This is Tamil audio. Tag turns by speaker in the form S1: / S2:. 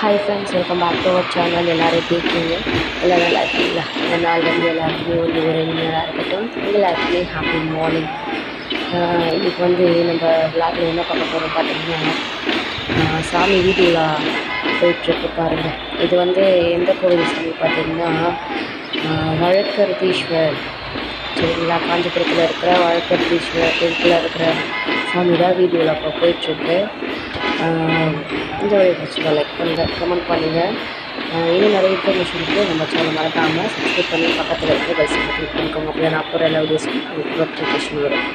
S1: Hi friends welcome back to our channel எல்லோரும் எப்படி இருக்கீங்க? எல்லாம் நல்லா இருக்கீங்களா? இந்த நாள் வந்து எல்லாருக்குமே வந்து ஒரு நல்லா இருக்கட்டும். எல்லாருக்குமே ஹாப்பி மார்னிங் இன்றைக்கி வந்து நம்ம விளாட்டில் என்ன பார்க்க போகிறோம் பார்த்தீங்கன்னா சாமி வீதியில் போயிட்டுருக்கு பாருங்கள் இது வந்து எந்த கோவில் சாமி பார்த்தீங்கன்னா வழக்கர்தீஸ்வர் சரிங்களா? காஞ்சிபுரத்தில் இருக்கிற வழக்கர்தீஸ்வர் டெம்பிளில் இருக்கிற சாமி தான் வீடியோவில் அப்போ போயிட்டுருக்கு. இந்த வீடியோ பிடிச்சிருந்தா லைக் பண்ணுங்கள் கமெண்ட் பண்ணுங்கள் இன்னும் நிறைய இன்ஃபர்மேஷன் இருக்குது நம்ம சேனல் மறக்காமல் சப்ஸ்கிரைப் பண்ணி பக்கத்தில் இருக்கிற பெல் சிம்பிள் கிளிக் பண்ணிக்கோங்க. அப்படியே நான் போகிற எல்லா வீடியோஸும் உங்களுக்கு நோட்டிஃபிகேஷன் வரும்.